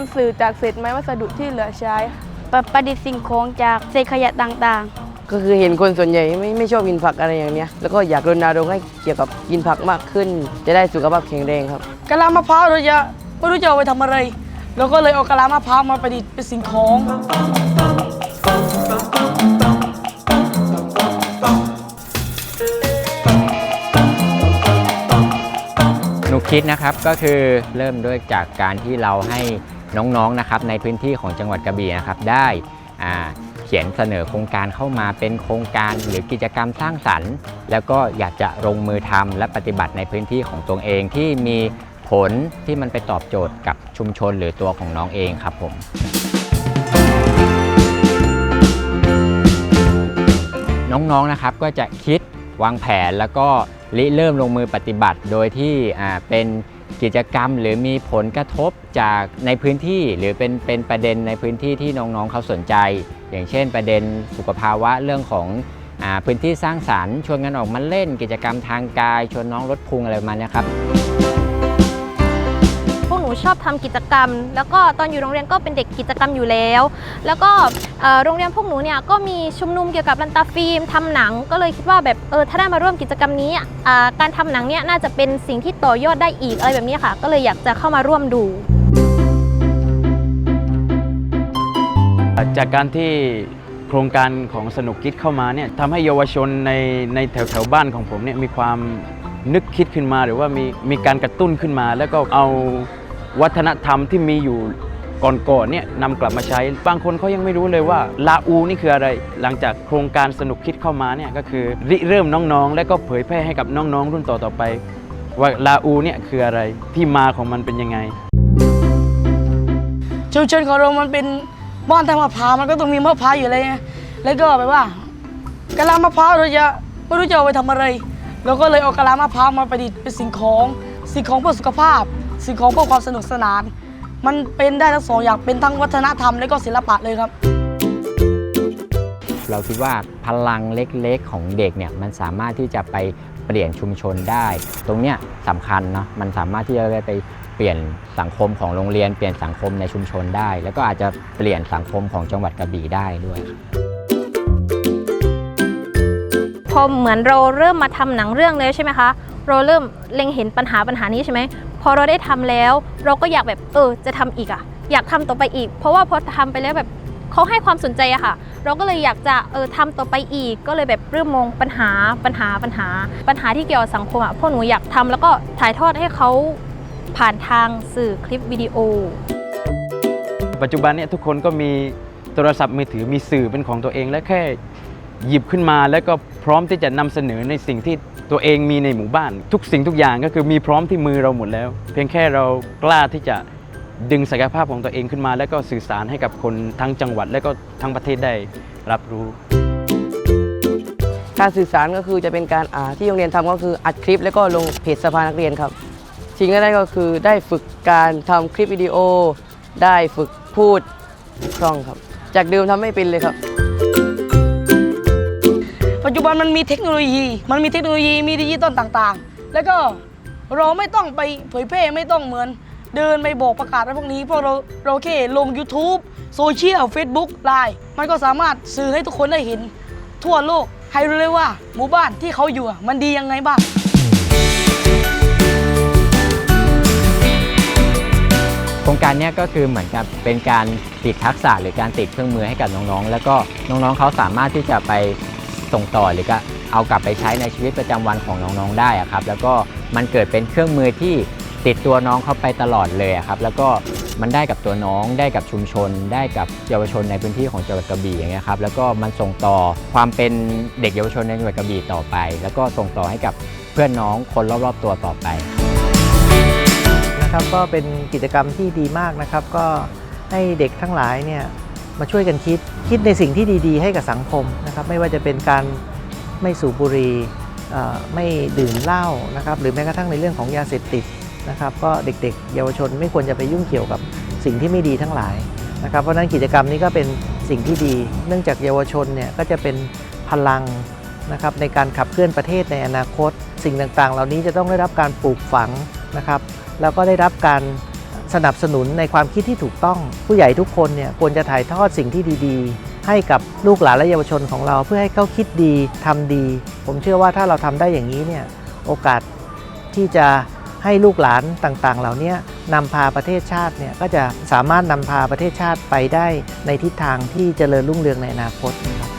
ำสื่อจากเศษไม้วัสดุที่เหลือใช้ ประประดิษฐ์สิ่งของจากเศษขยะต่างก็คือเห็นคนส่วนใหญ่ไม่ไม่ชอบกินผักอะไรอย่างเนี้ย แล้วก็อยากรณรงค์ให้เกี่ยวกับกินผักมากขึ้น จะได้สุขภาพแข็งแรงครับกะลามะพร้าวเราจะไม่รู้จะเอาไปทำอะไร เราก็เลยเอากะลามะพร้าวมาประดิษฐ์เป็นสิ่งของ หนูคิดนะครับก็คือเริ่มด้วยจากการที่เราให้ น้องๆนะครับในพื้นที่ของจังหวัดกระบี่นะครับได้เขียนเสนอโครงการเข้ามาเป็นโครงการหรือกิจกรรมสร้างสรรค์ แล้วก็อยากจะลงมือทำและปฏิบัติในพื้นที่ของตัวเองที่มีผลที่มันไปตอบโจทย์กับชุมชนหรือตัวของน้องเองครับผมน้องๆนะครับก็จะคิดวางแผนแล้วก็ริเริ่มลงมือปฏิบัติโดยที่เป็น กิจกรรม หรือมีผลกระทบจากในพื้นที่หรือเป็นเป็นประเด็นในพื้นที่ที่น้องๆเขาสนใจ อย่างเช่น ประเด็นสุขภาวะเรื่องของอพื้นที่สร้างสรรค์ชวนกันออกมาเล่น กิจกรรมทางกาย ชวนน้องลดพุงอะไรมาเนี้ยครับ ชอบทำกิจกรรม แล้วก็ตอนอยู่โรงเรียนก็เป็นเด็กกิจกรรมอยู่แล้ว แล้วก็โรงเรียนพวกหนูเนี่ยก็มีชุมนุมเกี่ยวกับลันตาฟิล์มทำหนัง ก็เลยคิดว่าแบบเออถ้าได้มาร่วมกิจกรรมนี้การทำหนังเนี่ยน่าจะเป็นสิ่งที่ต่อยอดได้อีกอะไรแบบนี้ค่ะ ก็เลยอยากจะเข้ามาร่วมดูจากการที่โครงการของสนุกคิดเข้ามาเนี่ยทำให้เยาวชนในในแถวแถวบ้านของผมเนี่ยมีความนึกคิดขึ้นมาหรือว่ามีมีการกระตุ้นขึ้นมา แล้วก็เอา วัฒนธรรมที่มีอยู่ก่อนๆเนี่ยนำกลับมาใช้ บางคนเขายังไม่รู้เลยว่าลาอูนี่คืออะไร หลังจากโครงการสนุกคิดเข้ามาเนี่ยก็คือริเริ่มน้องๆ และก็เผยแพร่ให้กับน้องๆ รุ่นต่อๆไป ว่าลาอูเนี่ยคืออะไรที่มาของมันเป็นยังไง ชุมชนของเรามันเป็นบ้านทางมะพร้าวมันก็ต้องมีมะพร้าวอยู่เลยไงแล้วก็แบบว่ากะลามะพร้าวเราจะไม่รู้จะเอาไปทำอะไร เราก็เลยเอากะลามะพร้าวมาประดิษฐ์เป็นสิ่งของ สิ่งของเพื่อสุขภาพ สิ่งของเพื่อความสนุกสนาน มันเป็นได้ทั้งสองอย่างเป็นทั้งวัฒนธรรมและก็ศิลปะเลยครับ เราคิดว่าพลังเล็กๆของเด็กเนี่ยมันสามารถที่จะไปเปลี่ยนชุมชนได้ ตรงเนี้ยสำคัญเนาะมันสามารถที่จะได้ไปเปลี่ยนสังคมของโรงเรียน เปลี่ยนสังคมในชุมชนได้ แล้วก็อาจจะเปลี่ยนสังคมของจังหวัดกระบี่ได้ด้วย พอเหมือนเราเริ่มมาทำหนังเรื่องแล้วใช่ไหมคะ เราเริ่มเล็งเห็นปัญหาปัญหานี้ใช่ไหม พอเราได้ทำแล้ว เราก็อยากแบบเออจะทำอีกอะอยากทำต่อไปอีก เพราะว่าพอทำไปแล้วแบบเขาให้ความสนใจอะค่ะ เราก็เลยอยากจะเออทำต่อไปอีก ก็เลยแบบเริ่มมองปัญหาปัญหาปัญหา ปัญหาที่เกี่ยวกับสังคมอะพวกหนูอยากทำแล้วก็ถ่ายทอดให้เขาผ่านทางสื่อคลิปวิดีโอ ปัจจุบันเนี่ยทุกคนก็มีโทรศัพท์มือถือมีสื่อเป็นของตัวเองและแค่หยิบขึ้นมาแล้วก็พร้อมที่จะนำเสนอในสิ่งที่ ตัวเองมีในหมู่บ้าน ทุกสิ่งทุกอย่างก็คือมีพร้อมที่มือเราหมดแล้ว เพียงแค่เรากล้าที่จะดึงศักยภาพของตัวเองขึ้นมา แล้วก็สื่อสารให้กับคนทั้งจังหวัด และก็ทั้งประเทศได้รับรู้ การสื่อสารก็คือจะเป็นการอ่าที่โรงเรียนทำก็คืออัดคลิป แล้วก็ลงเพจสภานักเรียนครับสิ่งแรกก็คือได้ฝึกการทำคลิปวิดีโอ ได้ฝึกพูดคล่องครับ จากเดิมทำไม่เป็นเลยครับ ปัจจุบันมันมีเทคโนโลยี มันมีเทคโนโลยีมีดิจิตอลต่างๆ แล้วก็เราไม่ต้องไปเผยแพร่ไม่ต้องเหมือน เดินไปบอกประกาศอะไรพวกนี้เพราะเราเราแค่ลง YouTube โซเชียล Facebook ไลน์มันก็สามารถสื่อให้ทุกคนได้เห็น ทั่วโลกให้รู้เลยว่า หมู่บ้านที่เขาอยู่มันดียังไงบ้างโครงการนี้ก็คือเหมือนกับเป็นการติดทักษะหรือการติดเครื่องมือให้กับน้องๆ แล้วก็น้องๆเขาสามารถที่จะไป ส่งต่อหรือก็เอากลับไปใช้ในชีวิตประจำวันของน้องๆได้ครับแล้วก็มันเกิดเป็นเครื่องมือที่ติดตัวน้องเขาไปตลอดเลยครับแล้วก็มันได้กับตัวน้อง ได้กับชุมชน ได้กับเยาวชนในพื้นที่ของจังหวัดกระบี่อย่างเงี้ยครับแล้วก็มันส่งต่อความเป็นเด็กเยาวชนในจังหวัดกระบี่ต่อไป แล้วก็ส่งต่อให้กับเพื่อนน้องคนรอบๆตัวต่อไปนะครับก็เป็นกิจกรรมที่ดีมากนะครับ ก็ให้เด็กทั้งหลายเนี่ย มาช่วยกันคิด คิดในสิ่งที่ดีๆ ให้กับสังคมนะครับ ไม่ว่าจะเป็นการไม่สูบบุหรี่ไม่ดื่มเหล้านะครับ หรือแม้กระทั่งในเรื่องของยาเสพติดนะครับ ก็เด็กๆ เยาวชนไม่ควรจะไปยุ่งเกี่ยวกับสิ่งที่ไม่ดีทั้งหลายนะครับ เพราะนั้นกิจกรรมนี้ก็เป็นสิ่งที่ดี เนื่องจากเยาวชนเนี่ยก็จะเป็นพลังนะครับในการขับเคลื่อนประเทศในอนาคต สิ่งต่างๆ เหล่านี้จะต้องได้รับการปลูกฝังนะครับ แล้วก็ได้รับการ สนับสนุนในความคิดที่ถูกต้อง ผู้ใหญ่ทุกคนเนี่ยควรจะถ่ายทอดสิ่งที่ดีๆ ให้กับลูกหลานและเยาวชนของเรา เพื่อให้เขาคิดดีทำดี ผมเชื่อว่าถ้าเราทำได้อย่างนี้เนี่ยโอกาสที่จะให้ลูกหลานต่างๆ เหล่านี้นำพาประเทศชาติเนี่ยก็จะสามารถนำพาประเทศชาติไปได้ในทิศทางที่เจริญรุ่งเรืองในอนาคตนะครับ